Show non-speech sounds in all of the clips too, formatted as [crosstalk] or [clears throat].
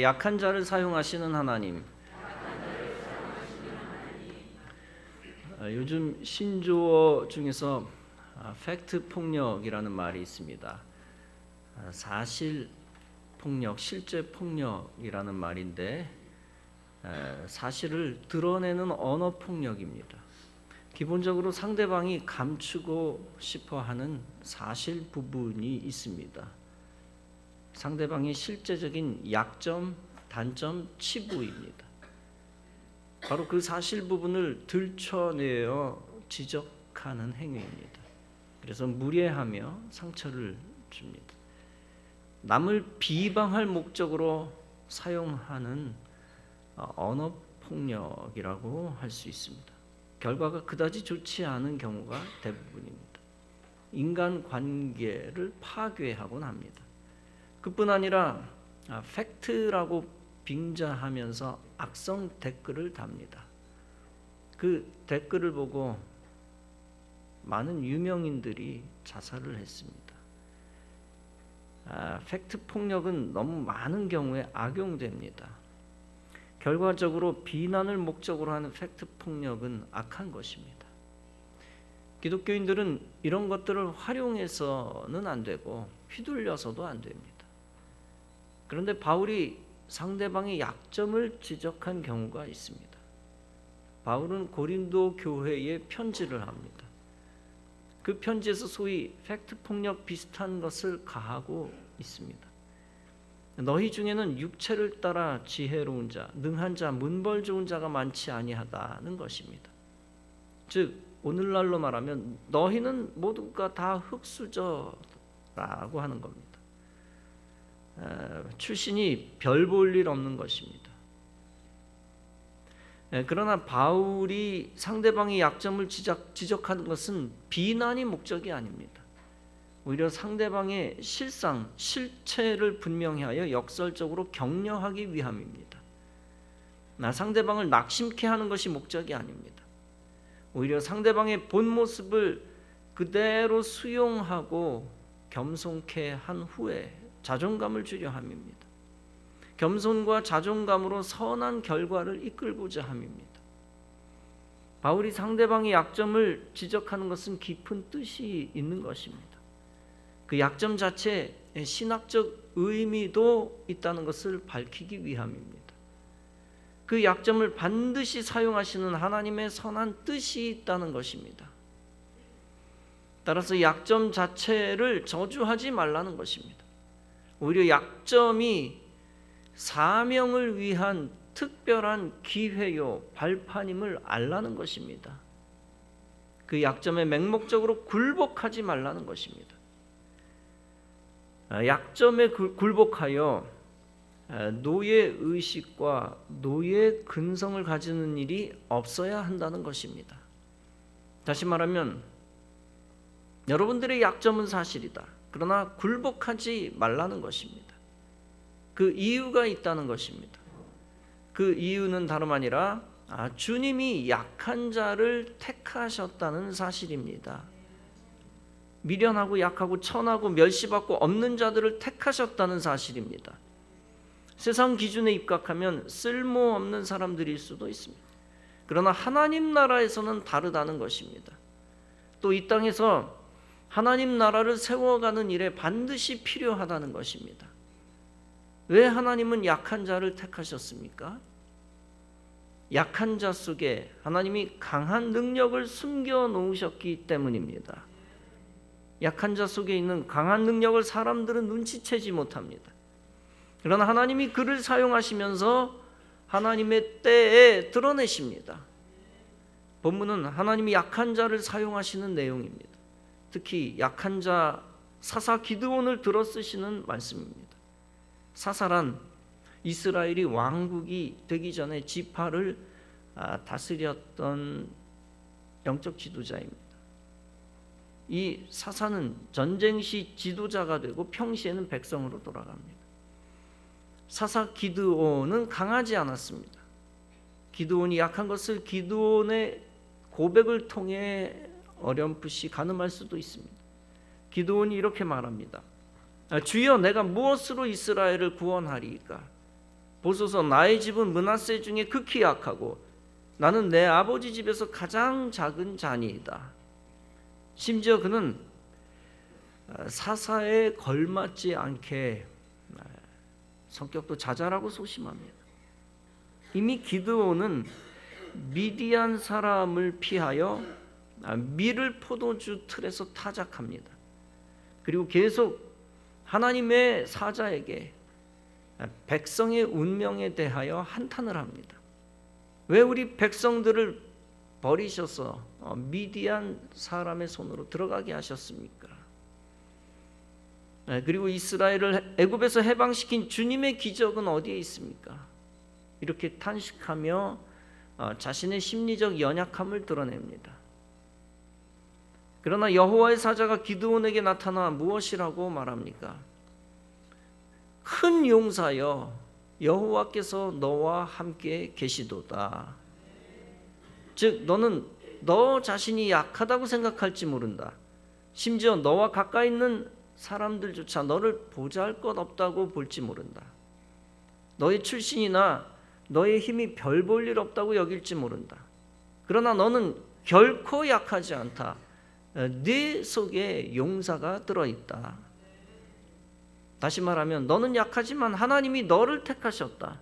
약한 자를 사용하시는 하나님. 아, 요즘 신조어 중에서 아, 팩트 폭력이라는 말이 있습니다. 아, 사실 폭력, 실제 폭력이라는 말인데 에, 사실을 드러내는 언어 폭력입니다. 기본적으로 상대방이 감추고 싶어하는 사실 부분이 있습니다. 상대방의 실제적인 약점, 단점, 치부입니다. 바로 그 사실 부분을 들춰내어 지적하는 행위입니다. 그래서 무례하며 상처를 줍니다. 남을 비방할 목적으로 사용하는 어, 언어 폭력이라고 할 수 있습니다. 결과가 그다지 좋지 않은 경우가 대부분입니다. 인간 관계를 파괴하곤 합니다. 그뿐 아니라 아, 팩트라고 빙자하면서 악성 댓글을 답니다. 그 댓글을 보고 많은 유명인들이 자살을 했습니다. 아, 팩트 폭력은 너무 많은 경우에 악용됩니다. 결과적으로 비난을 목적으로 하는 팩트 폭력은 악한 것입니다. 기독교인들은 이런 것들을 활용해서는 안 되고 휘둘려서도 안 됩니다. 그런데 바울이 상대방의 약점을 지적한 경우가 있습니다. 바울은 고린도 교회에 편지를 합니다. 그 편지에서 소위 팩트 폭력 비슷한 것을 가하고 있습니다. 너희 중에는 육체를 따라 지혜로운 자, 능한 자, 문벌 좋은 자가 많지 아니하다는 것입니다. 즉 오늘날로 말하면 너희는 모두가 다 흙수저라고 하는 겁니다. 출신이 별 볼 일 없는 것입니다. 그러나 바울이 상대방의 약점을 지적, 지적하는 것은 비난이 목적이 아닙니다. 오히려 상대방의 실상, 실체를 분명히 하여 역설적으로 격려하기 위함입니다. 나 상대방을 낙심케 하는 것이 목적이 아닙니다. 오히려 상대방의 본 모습을 그대로 수용하고 겸손케 한 후에 자존감을 주려 함입니다. 겸손과 자존감으로 선한 결과를 이끌고자 함입니다. 바울이 상대방의 약점을 지적하는 것은 깊은 뜻이 있는 것입니다. 그 약점 자체에 신학적 의미도 있다는 것을 밝히기 위함입니다. 그 약점을 반드시 사용하시는 하나님의 선한 뜻이 있다는 것입니다. 따라서 약점 자체를 저주하지 말라는 것입니다. 오히려 약점이 사명을 위한 특별한 기회요 발판임을 알라는 것입니다. 그 약점에 맹목적으로 굴복하지 말라는 것입니다. 아, 약점에 굴복하여 아, 노예 의식과 노예 근성을 가지는 일이 없어야 한다는 것입니다. 다시 말하면 여러분들의 약점은 사실이다. 그러나 굴복하지 말라는 것입니다. 그 이유가 있다는 것입니다. 그 이유는 다름 아니라 아, 주님이 약한 자를 택하셨다는 사실입니다. 미련하고 약하고 천하고 멸시받고 없는 자들을 택하셨다는 사실입니다. 세상 기준에 입각하면 쓸모없는 사람들일 수도 있습니다. 그러나 하나님 나라에서는 다르다는 것입니다. 또 이 땅에서 하나님 나라를 세워가는 일에 반드시 필요하다는 것입니다. 왜 하나님은 약한 자를 택하셨습니까? 약한 자 속에 하나님이 강한 능력을 숨겨 놓으셨기 때문입니다. 약한 자 속에 있는 강한 능력을 사람들은 눈치채지 못합니다. 그러나 하나님이 그를 사용하시면서 하나님의 때에 드러내십니다. 본문은 하나님이 약한 자를 사용하시는 내용입니다. 특히 약한 자 사사 기드온을 들어 쓰시는 말씀입니다. 사사란 이스라엘이 왕국이 되기 전에 지파를 아, 다스렸던 영적 지도자입니다. 이 사사는 전쟁 시 지도자가 되고 평시에는 백성으로 돌아갑니다. 사사 기드온은 강하지 않았습니다. 기드온이 약한 것을 기드온의 고백을 통해 어렴풋이 가늠할 수도 있습니다. 기드온이 이렇게 말합니다. 아, 주여 내가 무엇으로 이스라엘을 구원하리까? 보소서 나의 집은 문하세 중에 극히 약하고 나는 내 아버지 집에서 가장 작은 자니이다. 심지어 그는 사사에 걸맞지 않게 성격도 자잘하고 소심합니다. 이미 기드온은 미디안 사람을 피하여 밀을 포도주 틀에서 타작합니다. 그리고 계속 하나님의 사자에게 백성의 운명에 대하여 한탄을 합니다. 왜 우리 백성들을 버리셔서 어, 미디안 사람의 손으로 들어가게 하셨습니까? 네, 그리고 이스라엘을 애굽에서 해방시킨 주님의 기적은 어디에 있습니까? 이렇게 탄식하며 어, 자신의 심리적 연약함을 드러냅니다. 그러나 여호와의 사자가 기드온에게 나타나 무엇이라고 말합니까? 큰 용사여 여호와께서 너와 함께 계시도다. 즉 너는 너 자신이 약하다고 생각할지 모른다. 심지어 너와 가까이 있는 사람들조차 너를 보잘 것 없다고 볼지 모른다. 너의 출신이나 너의 힘이 별 볼 일 없다고 여길지 모른다. 그러나 너는 결코 약하지 않다. 네 속에 용사가 들어 있다. 다시 말하면 너는 약하지만 하나님이 너를 택하셨다.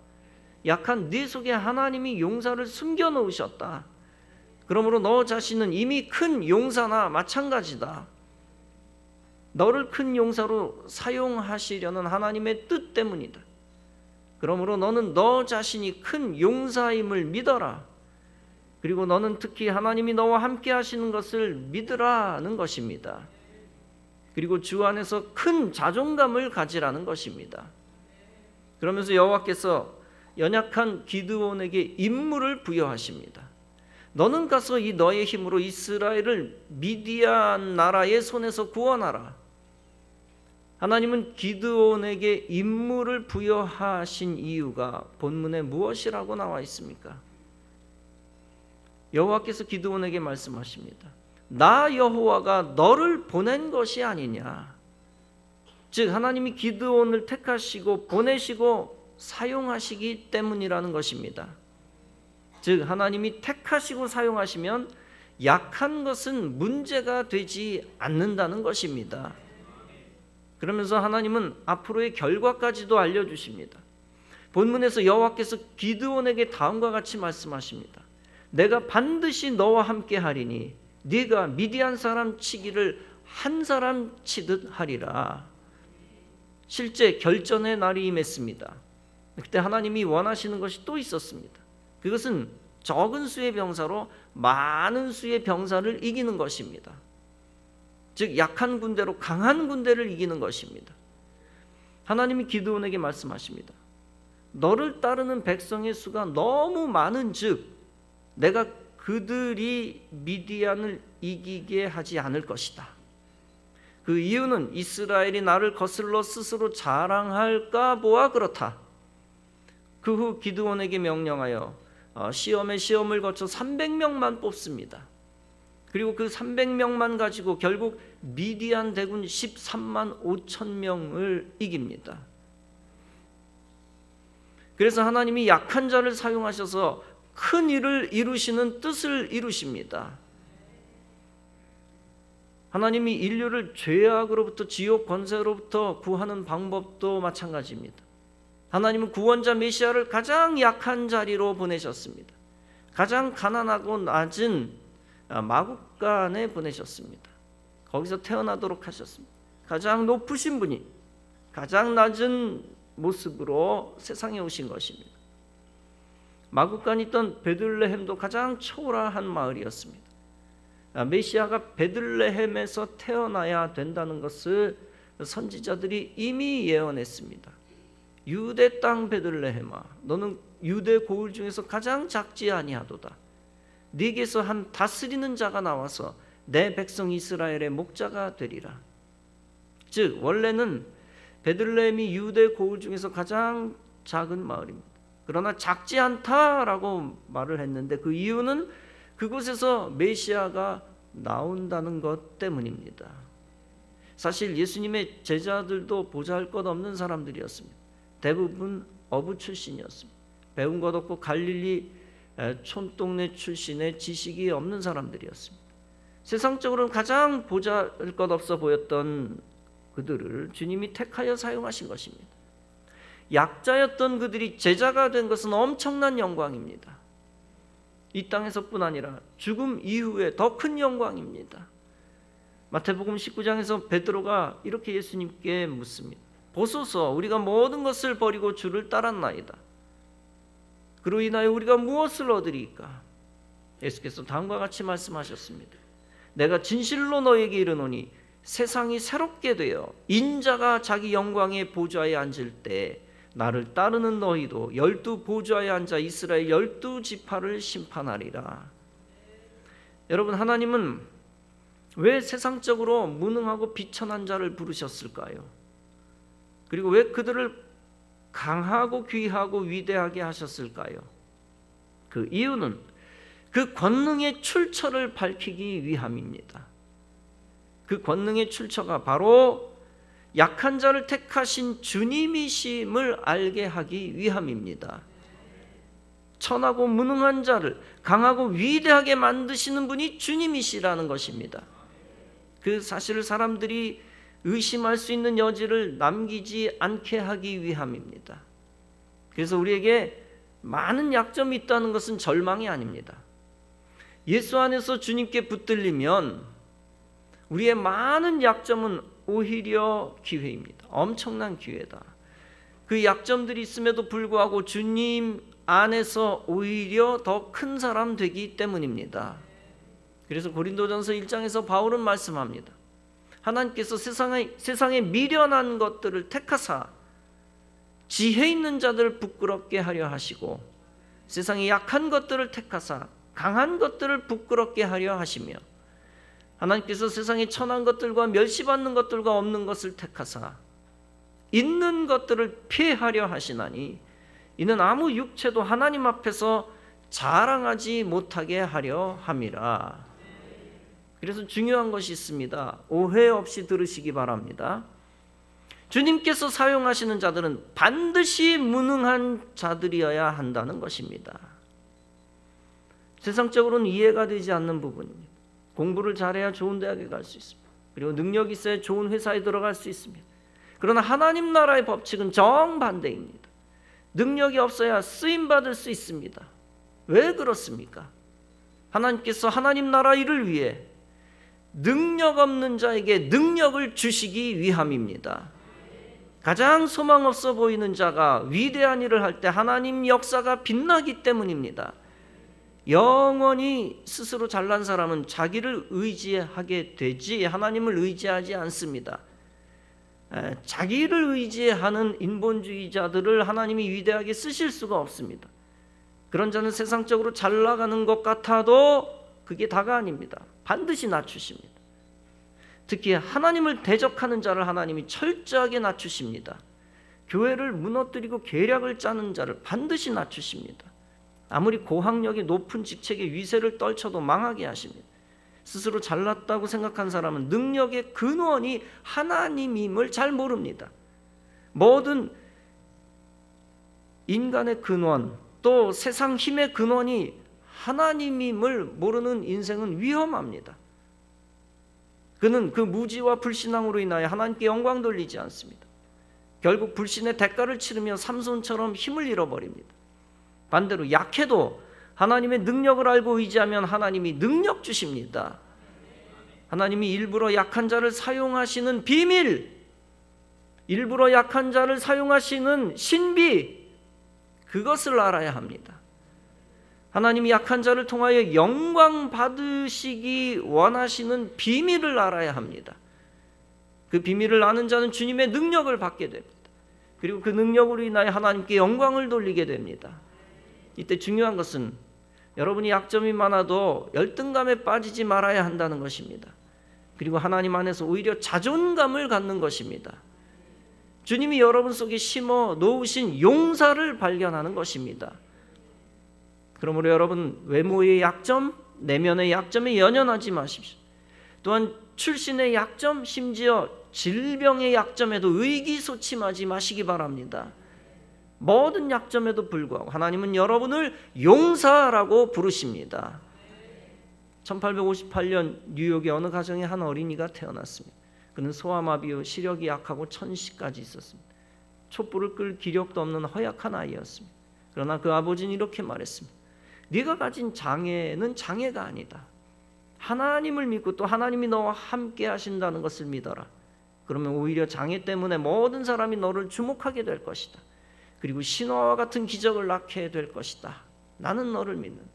약한 네 속에 하나님이 용사를 숨겨 놓으셨다. 그러므로 너 자신은 이미 큰 용사나 마찬가지다. 너를 큰 용사로 사용하시려는 하나님의 뜻 때문이다. 그러므로 너는 너 자신이 큰 용사임을 믿어라. 그리고 너는 특히 하나님이 너와 함께 하시는 것을 믿으라는 것입니다. 그리고 주 안에서 큰 자존감을 가지라는 것입니다. 그러면서 여호와께서 연약한 기드온에게 임무를 부여하십니다. 너는 가서 이 너의 힘으로 이스라엘을 미디안 나라의 손에서 구원하라. 하나님은 기드온에게 임무를 부여하신 이유가 본문에 무엇이라고 나와 있습니까? 여호와께서 기드온에게 말씀하십니다. 나 여호와가 너를 보낸 것이 아니냐. 즉 하나님이 기드온을 택하시고 보내시고 사용하시기 때문이라는 것입니다. 즉 하나님이 택하시고 사용하시면 약한 것은 문제가 되지 않는다는 것입니다. 그러면서 하나님은 앞으로의 결과까지도 알려 주십니다. 본문에서 여호와께서 기드온에게 다음과 같이 말씀하십니다. 내가 반드시 너와 함께 하리니 네가 미디안 사람 치기를 한 사람 치듯 하리라. 실제 결전의 날이 임했습니다. 그때 하나님이 원하시는 것이 또 있었습니다. 그것은 적은 수의 병사로 많은 수의 병사를 이기는 것입니다. 즉 약한 군대로 강한 군대를 이기는 것입니다. 하나님이 기드온에게 말씀하십니다. 너를 따르는 백성의 수가 너무 많은즉 내가 그들이 미디안을 이기게 하지 않을 것이다. 그 이유는 이스라엘이 나를 거슬러 스스로 자랑할까 보아 그렇다. 그 후 기드온에게 명령하여 어, 시험에 시험을 거쳐 300명만 뽑습니다. 그리고 그 300명만 가지고 결국 미디안 대군 13만 5천 명을 이깁니다. 그래서 하나님이 약한 자를 사용하셔서 큰 일을 이루시는 뜻을 이루십니다. 하나님이 인류를 죄악으로부터 지옥 권세로부터 구하는 방법도 마찬가지입니다. 하나님은 구원자 메시아를 가장 약한 자리로 보내셨습니다. 가장 가난하고 낮은 마국간에 보내셨습니다. 거기서 태어나도록 하셨습니다. 가장 높으신 분이 가장 낮은 모습으로 세상에 오신 것입니다. 마국간에 있던 베들레헴도 가장 초라한 마을이었습니다. 아, 메시아가 베들레헴에서 태어나야 된다는 것을 선지자들이 이미 예언했습니다. 유대 땅 베들레헴아 너는 유대 고을 중에서 가장 작지 아니하도다. 네게서 한 다스리는 자가 나와서 내 백성 이스라엘의 목자가 되리라. 즉 원래는 베들레헴이 유대 고을 중에서 가장 작은 마을입니다. 그러나 작지 않다라고 말을 했는데 그 이유는 그곳에서 메시아가 나온다는 것 때문입니다. 사실 예수님의 제자들도 보잘 것 없는 사람들이었습니다. 대부분 어부 출신이었습니다. 배운 것 없고 갈릴리 에, 촌동네 출신의 지식이 없는 사람들이었습니다. 세상적으로는 가장 보잘 것 없어 보였던 그들을 주님이 택하여 사용하신 것입니다. 약자였던 그들이 제자가 된 것은 엄청난 영광입니다. 이 땅에서뿐 아니라 죽음 이후에 더 큰 영광입니다. 마태복음 19장에서 베드로가 이렇게 예수님께 묻습니다. 보소서 우리가 모든 것을 버리고 주를 따랐나이다. 그로 인하여 우리가 무엇을 얻으리까? 예수께서 다음과 같이 말씀하셨습니다. 내가 진실로 너에게 이르노니 세상이 새롭게 되어 인자가 자기 영광의 보좌에 앉을 때 나를 따르는 너희도 열두 보좌에 앉아 이스라엘 열두 지파를 심판하리라. 여러분 하나님은 왜 세상적으로 무능하고 비천한 자를 부르셨을까요? 그리고 왜 그들을 강하고 귀하고 위대하게 하셨을까요? 그 이유는 그 권능의 출처를 밝히기 위함입니다. 그 권능의 출처가 바로 약한 자를 택하신 주님이심을 알게 하기 위함입니다. 천하고 무능한 자를 강하고 위대하게 만드시는 분이 주님이시라는 것입니다. 그 사실을 사람들이 의심할 수 있는 여지를 남기지 않게 하기 위함입니다. 그래서 우리에게 많은 약점이 있다는 것은 절망이 아닙니다. 예수 안에서 주님께 붙들리면 우리의 많은 약점은 오히려 기회입니다. 엄청난 기회다. 그 약점들이 있음에도 불구하고 주님 안에서 오히려 더 큰 사람 되기 때문입니다. 그래서 고린도전서 1장에서 바울은 말씀합니다. 하나님께서 세상에 세상에 미련한 것들을 택하사 지혜 있는 자들을 부끄럽게 하려 하시고 세상에 약한 것들을 택하사 강한 것들을 부끄럽게 하려 하시며 하나님께서 세상에 천한 것들과 멸시받는 것들과 없는 것을 택하사 있는 것들을 피하려 하시나니 이는 아무 육체도 하나님 앞에서 자랑하지 못하게 하려 함이라. 그래서 중요한 것이 있습니다. 오해 없이 들으시기 바랍니다. 주님께서 사용하시는 자들은 반드시 무능한 자들이어야 한다는 것입니다. 세상적으로는 이해가 되지 않는 부분입니다. 공부를 잘해야 좋은 대학에 갈 수 있습니다. 그리고 능력이 있어야 좋은 회사에 들어갈 수 있습니다. 그러나 하나님 나라의 법칙은 정반대입니다. 능력이 없어야 쓰임 받을 수 있습니다. 왜 그렇습니까? 하나님께서 하나님 나라 일을 위해 능력 없는 자에게 능력을 주시기 위함입니다. 가장 소망 없어 보이는 자가 위대한 일을 할 때 하나님 역사가 빛나기 때문입니다. 영원히 스스로 잘난 사람은 자기를 의지하게 되지 하나님을 의지하지 않습니다. 자기를 의지하는 인본주의자들을 하나님이 위대하게 쓰실 수가 없습니다. 그런 자는 세상적으로 잘 나가는 것 같아도 그게 다가 아닙니다. 반드시 낮추십니다. 특히 하나님을 대적하는 자를 하나님이 철저하게 낮추십니다. 교회를 무너뜨리고 계략을 짜는 자를 반드시 낮추십니다. 아무리 고학력이 높은 직책의 위세를 떨쳐도 망하게 하십니다. 스스로 잘났다고 생각한 사람은 능력의 근원이 하나님임을 잘 모릅니다. 모든 인간의 근원 또 세상 힘의 근원이 하나님임을 모르는 인생은 위험합니다. 그는 그 무지와 불신앙으로 인하여 하나님께 영광 돌리지 않습니다. 결국 불신의 대가를 치르며 삼손처럼 힘을 잃어버립니다. 반대로 약해도 하나님의 능력을 알고 의지하면 하나님이 능력 주십니다. 하나님이 일부러 약한 자를 사용하시는 비밀, 일부러 약한 자를 사용하시는 신비, 그것을 알아야 합니다. 하나님이 약한 자를 통하여 영광 받으시기 원하시는 비밀을 알아야 합니다. 그 비밀을 아는 자는 주님의 능력을 받게 됩니다. 그리고 그 능력으로 인하여 하나님께 영광을 돌리게 됩니다. 이때 중요한 것은 여러분이 약점이 많아도 열등감에 빠지지 말아야 한다는 것입니다. 그리고 하나님 안에서 오히려 자존감을 갖는 것입니다. 주님이 여러분 속에 심어 놓으신 용사를 발견하는 것입니다. 그러므로 여러분 외모의 약점, 내면의 약점에 연연하지 마십시오. 또한 출신의 약점, 심지어 질병의 약점에도 의기소침하지 마시기 바랍니다. 모든 약점에도 불구하고 하나님은 여러분을 용사라고 부르십니다. 1858년 뉴욕의 어느 가정에 한 어린이가 태어났습니다. 그는 소아마비로 시력이 약하고 천시까지 있었습니다. 촛불을 끌 기력도 없는 허약한 아이였습니다. 그러나 그 아버지는 이렇게 말했습니다. 네가 가진 장애는 장애가 아니다. 하나님을 믿고 또 하나님이 너와 함께 하신다는 것을 믿어라. 그러면 오히려 장애 때문에 모든 사람이 너를 주목하게 될 것이다. 그리고 신화와 같은 기적을 낳게 될 것이다. 나는 너를 믿는다.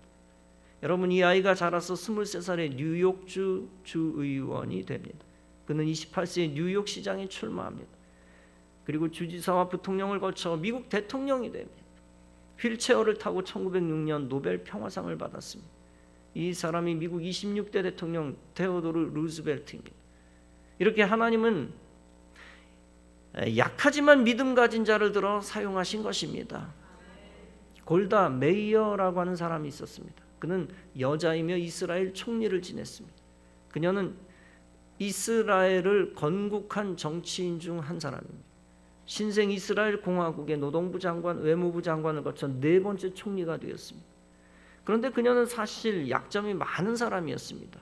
여러분 이 아이가 자라서 23살에 뉴욕주 주의원이 됩니다. 그는 28세에 뉴욕 시장에 출마합니다. 그리고 주지사와 부통령을 거쳐 미국 대통령이 됩니다. 휠체어를 타고 1906년 노벨 평화상을 받았습니다. 이 사람이 미국 26대 대통령 테오도르 루즈벨트입니다. 이렇게 하나님은 약하지만 믿음 가진 자를 들어 사용하신 것입니다. 골다 메이어라고 하는 사람이 있었습니다. 그는 여자이며 이스라엘 총리를 지냈습니다. 그녀는 이스라엘을 건국한 정치인 중 한 사람입니다. 신생 이스라엘 공화국의 노동부 장관, 외무부 장관을 거쳐 네 번째 총리가 되었습니다. 그런데 그녀는 사실 약점이 많은 사람이었습니다.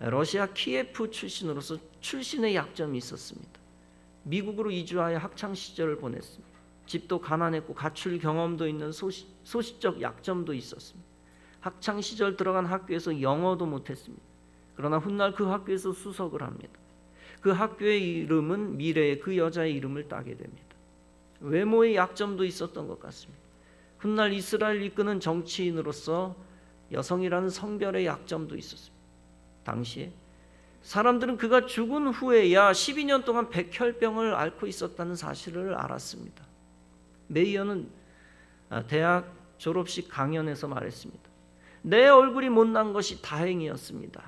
러시아 키예프 출신으로서 출신의 약점이 있었습니다. 미국으로 이주하여 학창 시절을 보냈습니다. 집도 가난했고 가출 경험도 있는 소시, 소시적 약점도 있었습니다. 학창 시절 들어간 학교에서 영어도 못했습니다. 그러나 훗날 그 학교에서 수석을 합니다. 그 학교의 이름은 미래의 그 여자의 이름을 따게 됩니다. 외모의 약점도 있었던 것 같습니다. 훗날 이스라엘 이끄는 정치인으로서 여성이라는 성별의 약점도 있었습니다. 당시에 사람들은 그가 죽은 후에야 12년 동안 백혈병을 앓고 있었다는 사실을 알았습니다. 메이어는 아, 대학 졸업식 강연에서 말했습니다. 내 얼굴이 못난 것이 다행이었습니다.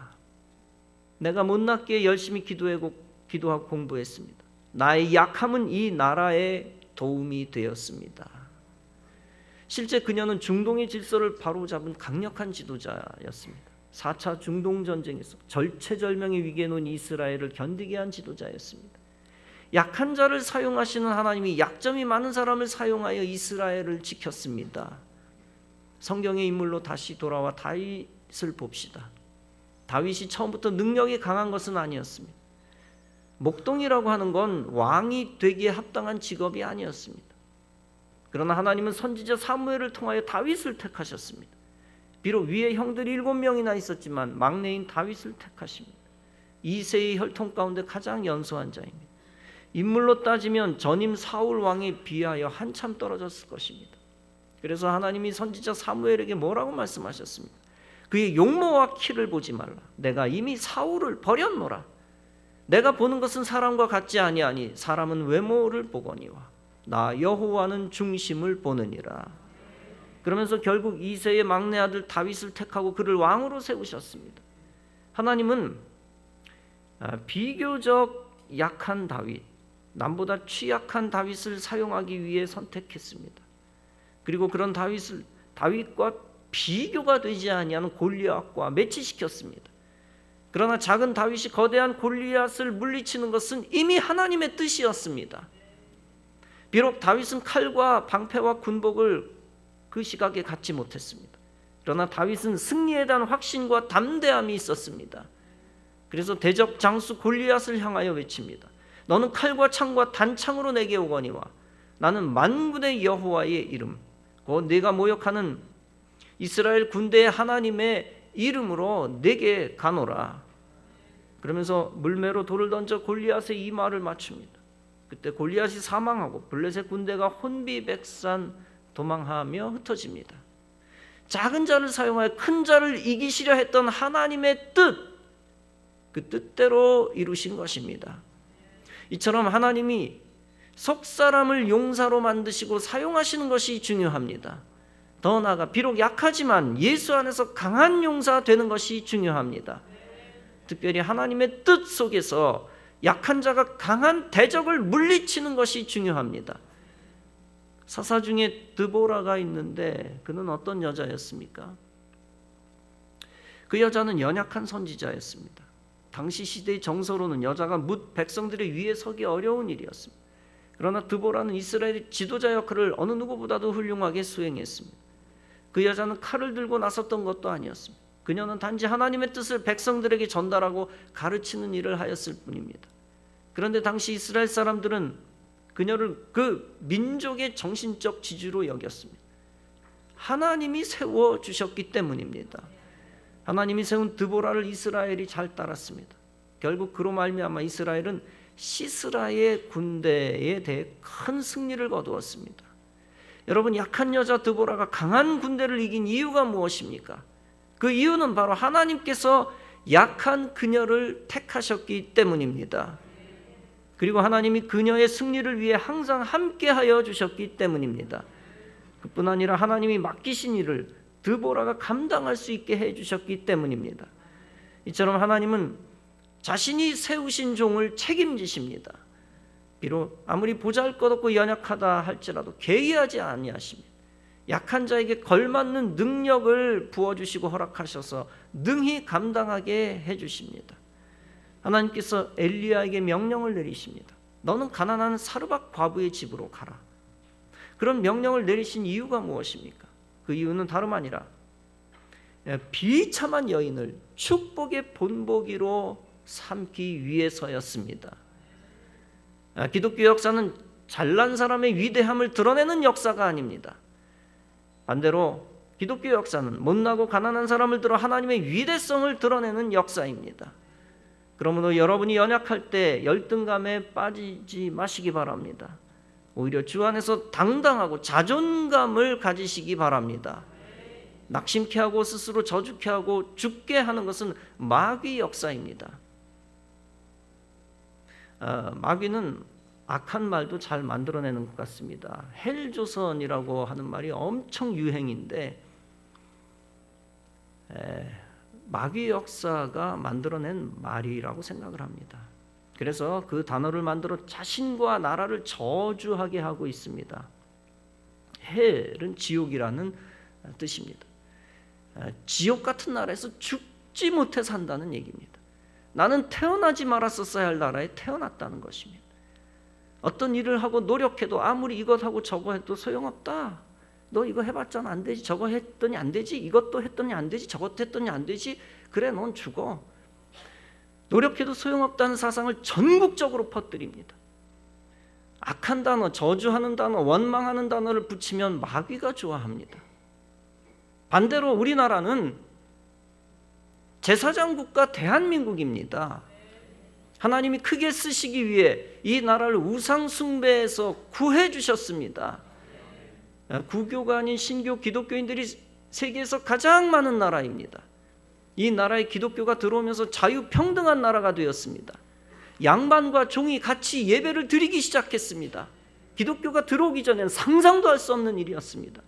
내가 못났기에 열심히 기도하고, 기도하고 공부했습니다. 나의 약함은 이 나라에 도움이 되었습니다. 실제 그녀는 중동의 질서를 바로잡은 강력한 지도자였습니다. 4차 중동 전쟁에서 절체절명의 위기에 놓은 이스라엘을 견디게 한 지도자였습니다. 약한 자를 사용하시는 하나님이 약점이 많은 사람을 사용하여 이스라엘을 지켰습니다. 성경의 인물로 다시 돌아와 다윗을 봅시다. 다윗이 처음부터 능력이 강한 것은 아니었습니다. 목동이라고 하는 건 왕이 되기에 합당한 직업이 아니었습니다. 그러나 하나님은 선지자 사무엘을 통하여 다윗을 택하셨습니다. 비록 위에 형들이 일곱 명이나 있었지만 막내인 다윗을 택하십니다. 이세의 혈통 가운데 가장 연소한 자입니다. 인물로 따지면 전임 사울 왕에 비하여 한참 떨어졌을 것입니다. 그래서 하나님이 선지자 사무엘에게 뭐라고 말씀하셨습니까? 그의 용모와 키를 보지 말라. 내가 이미 사울을 버렸노라. 내가 보는 것은 사람과 같지 아니하니 사람은 외모를 보거니와 나 여호와는 중심을 보느니라. 그러면서 결국 이세의 막내 아들 다윗을 택하고 그를 왕으로 세우셨습니다. 하나님은 아, 비교적 약한 다윗, 남보다 취약한 다윗을 사용하기 위해 선택했습니다. 그리고 그런 다윗을 다윗과 비교가 되지 아니하는 골리앗과 매치시켰습니다. 그러나 작은 다윗이 거대한 골리앗을 물리치는 것은 이미 하나님의 뜻이었습니다. 비록 다윗은 칼과 방패와 군복을 그 시각에 갖지 못했습니다. 그러나 다윗은 승리에 대한 확신과 담대함이 있었습니다. 그래서 대적 장수 골리앗을 향하여 외칩니다. 너는 칼과 창과 단창으로 내게 오거니와 나는 만군의 여호와의 이름 곧 네가 모욕하는 이스라엘 군대의 하나님의 이름으로 내게 가노라. 그러면서 물매로 돌을 던져 골리앗의 이마를 맞춥니다. 그때 골리앗이 사망하고 블레셋 군대가 혼비백산 도망하며 흩어집니다. 작은 자를 사용하여 큰 자를 이기시려 했던 하나님의 뜻, 그 뜻대로 이루신 것입니다. 이처럼 하나님이 속 사람을 용사로 만드시고 사용하시는 것이 중요합니다. 더 나아가 비록 약하지만 예수 안에서 강한 용사 되는 것이 중요합니다. 특별히 하나님의 뜻 속에서 약한 자가 강한 대적을 물리치는 것이 중요합니다. 사사 중에 드보라가 있는데 그는 어떤 여자였습니까? 그 여자는 연약한 선지자였습니다. 당시 시대의 정서로는 여자가 묻 백성들의 위에 서기 어려운 일이었습니다. 그러나 드보라는 이스라엘의 지도자 역할을 어느 누구보다도 훌륭하게 수행했습니다. 그 여자는 칼을 들고 나섰던 것도 아니었습니다. 그녀는 단지 하나님의 뜻을 백성들에게 전달하고 가르치는 일을 하였을 뿐입니다. 그런데 당시 이스라엘 사람들은 그녀를 그 민족의 정신적 지주로 여겼습니다. 하나님이 세워 주셨기 때문입니다. 하나님이 세운 드보라를 이스라엘이 잘 따랐습니다. 결국 그로 말미암아 이스라엘은 시스라의 군대에 대해 큰 승리를 거두었습니다. 여러분 약한 여자 드보라가 강한 군대를 이긴 이유가 무엇입니까? 그 이유는 바로 하나님께서 약한 그녀를 택하셨기 때문입니다. 그리고 하나님이 그녀의 승리를 위해 항상 함께하여 주셨기 때문입니다. 그뿐 아니라 하나님이 맡기신 일을 드보라가 감당할 수 있게 해 주셨기 때문입니다. 이처럼 하나님은 자신이 세우신 종을 책임지십니다. 비록 아무리 보잘것없고 연약하다 할지라도 개의하지 아니하십니다. 약한 자에게 걸맞는 능력을 부어 주시고 허락하셔서 능히 감당하게 해 주십니다. 하나님께서 엘리야에게 명령을 내리십니다. 너는 가난한 사르밧 과부의 집으로 가라. 그런 명령을 내리신 이유가 무엇입니까? 그 이유는 다름 아니라 비참한 여인을 축복의 본보기로 삼기 위해서였습니다. 아, 기독교 역사는 잘난 사람의 위대함을 드러내는 역사가 아닙니다. 반대로 기독교 역사는 못나고 가난한 사람을 들어 하나님의 위대성을 드러내는 역사입니다. 그러므로 여러분이 연약할 때 열등감에 빠지지 마시기 바랍니다. 오히려 주 안에서 당당하고 자존감을 가지시기 바랍니다. 낙심케 하고 스스로 저주케 하고 죽게 하는 것은 마귀 역사입니다. 어, 마귀는 악한 말도 잘 만들어내는 것 같습니다. 헬조선이라고 하는 말이 엄청 유행인데 에, 마귀 역사가 만들어낸 말이라고 생각을 합니다. 그래서 그 단어를 만들어 자신과 나라를 저주하게 하고 있습니다. 헬은 지옥이라는 뜻입니다. 지옥 같은 나라에서 죽지 못해 산다는 얘기입니다. 나는 태어나지 말았었어야 할 나라에 태어났다는 것입니다. 어떤 일을 하고 노력해도 아무리 이것 하고 저거 해도 소용없다. 너 이거 해봤잖아 안 되지. 저거 했더니 안 되지. 이것도 했더니 안 되지. 저것도 했더니 안 되지. 그래 넌 죽어. 노력해도 소용없다는 사상을 전국적으로 퍼뜨립니다. 악한 단어, 저주하는 단어, 원망하는 단어를 붙이면 마귀가 좋아합니다. 반대로 우리나라는 제사장 국가 대한민국입니다. 하나님이 크게 쓰시기 위해 이 나라를 우상 숭배에서 구해 주셨습니다. 구교가 아닌 신교 기독교인들이 세계에서 가장 많은 나라입니다. 이 나라에 기독교가 들어오면서 자유평등한 나라가 되었습니다. 양반과 종이 같이 예배를 드리기 시작했습니다. 기독교가 들어오기 전에는 상상도 할 수 없는 일이었습니다.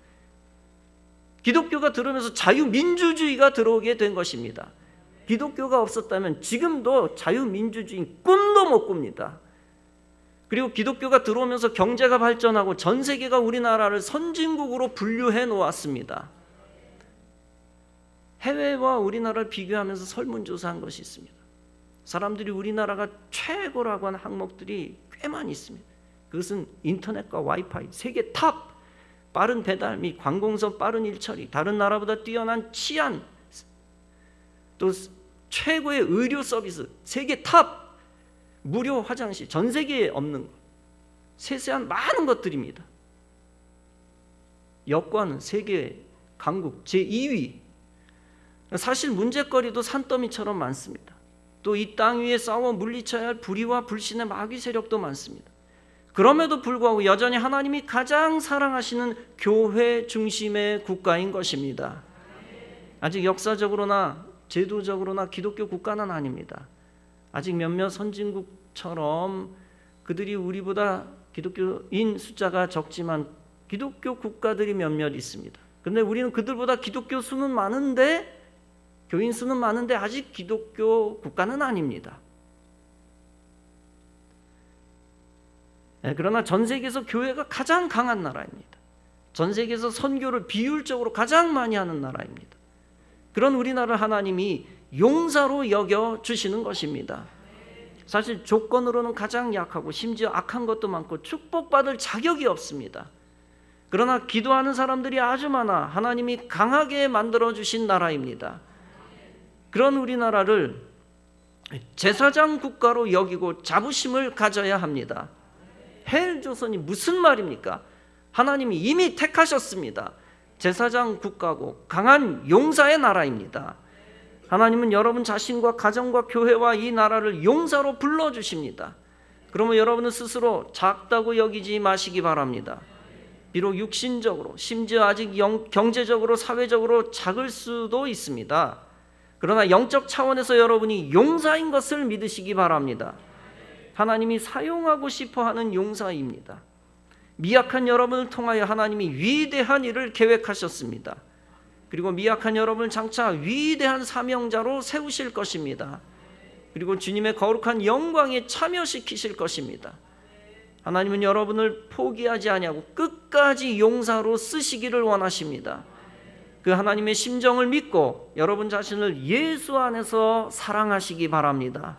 기독교가 들어오면서 자유민주주의가 들어오게 된 것입니다. 기독교가 없었다면 지금도 자유민주주의 꿈도 못 꿉니다. 그리고 기독교가 들어오면서 경제가 발전하고 전 세계가 우리나라를 선진국으로 분류해 놓았습니다. 해외와 우리나라를 비교하면서 설문조사한 것이 있습니다. 사람들이 우리나라가 최고라고 하는 항목들이 꽤 많이 있습니다. 그것은 인터넷과 와이파이, 세계 탑, 빠른 배달 및 관공서 빠른 일처리, 다른 나라보다 뛰어난 치안, 또 최고의 의료 서비스, 세계 탑, 무료 화장실, 전 세계에 없는 것, 세세한 많은 것들입니다. 여권은 세계 강국 제 2위. 사실 문제거리도 산더미처럼 많습니다. 또 이 땅 위에 싸워 물리쳐야 할 불의와 불신의 마귀 세력도 많습니다. 그럼에도 불구하고 여전히 하나님이 가장 사랑하시는 교회 중심의 국가인 것입니다. 아직 역사적으로나 제도적으로나 기독교 국가는 아닙니다. 아직 몇몇 선진국 처럼 그들이 우리보다 기독교인 숫자가 적지만 기독교 국가들이 몇몇 있습니다. 근데 우리는 그들보다 기독교 수는 많은데 교인 수는 많은데 아직 기독교 국가는 아닙니다. 네, 그러나 전 세계에서 교회가 가장 강한 나라입니다. 전 세계에서 선교를 비율적으로 가장 많이 하는 나라입니다. 그런 우리나라 하나님이 용사로 여겨 주시는 것입니다. 사실 조건으로는 가장 약하고 심지어 악한 것도 많고 축복받을 자격이 없습니다. 그러나 기도하는 사람들이 아주 많아 하나님이 강하게 만들어 주신 나라입니다. 그런 우리나라를 제사장 국가로 여기고 자부심을 가져야 합니다. 헬 조선이 무슨 말입니까? 하나님이 이미 택하셨습니다. 제사장 국가고 강한 용사의 나라입니다. 하나님은 여러분 자신과 가정과 교회와 이 나라를 용사로 불러 주십니다. 그러면 여러분은 스스로 작다고 여기지 마시기 바랍니다. 비록 육신적으로 심지어 아직 영, 경제적으로 사회적으로 작을 수도 있습니다. 그러나 영적 차원에서 여러분이 용사인 것을 믿으시기 바랍니다. 하나님이 사용하고 싶어 하는 용사입니다. 미약한 여러분을 통하여 하나님이 위대한 일을 계획하셨습니다. 그리고 미약한 여러분을 장차 위대한 사명자로 세우실 것입니다. 그리고 주님의 거룩한 영광에 참여시키실 것입니다. 하나님은 여러분을 포기하지 아니하고 끝까지 용사로 쓰시기를 원하십니다. 그 하나님의 심정을 믿고 여러분 자신을 예수 안에서 사랑하시기 바랍니다.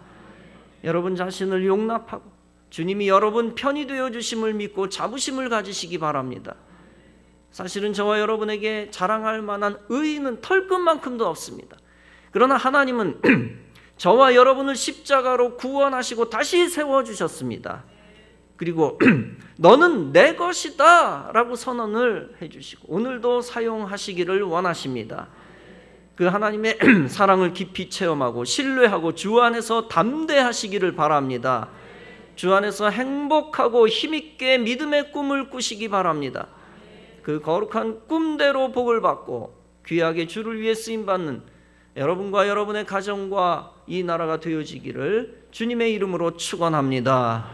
여러분 자신을 용납하고 주님이 여러분 편이 되어 주심을 믿고 자부심을 가지시기 바랍니다. 사실은 저와 여러분에게 자랑할 만한 의의는 털끝만큼도 없습니다. 그러나 하나님은 [clears throat] 저와 여러분을 십자가로 구원하시고 다시 세워 주셨습니다. 그리고 [clears throat] 너는 내 것이다 라고 선언을 해 주시고 오늘도 사용하시기를 원하십니다. 그 하나님의 [clears throat] 사랑을 깊이 체험하고 신뢰하고 주 안에서 담대하시기를 바랍니다. 주 안에서 행복하고 힘있게 믿음의 꿈을 꾸시기 바랍니다. 그 거룩한 꿈대로 복을 받고 귀하게 주를 위해 쓰임 받는 여러분과 여러분의 가정과 이 나라가 되어지기를 주님의 이름으로 축원합니다.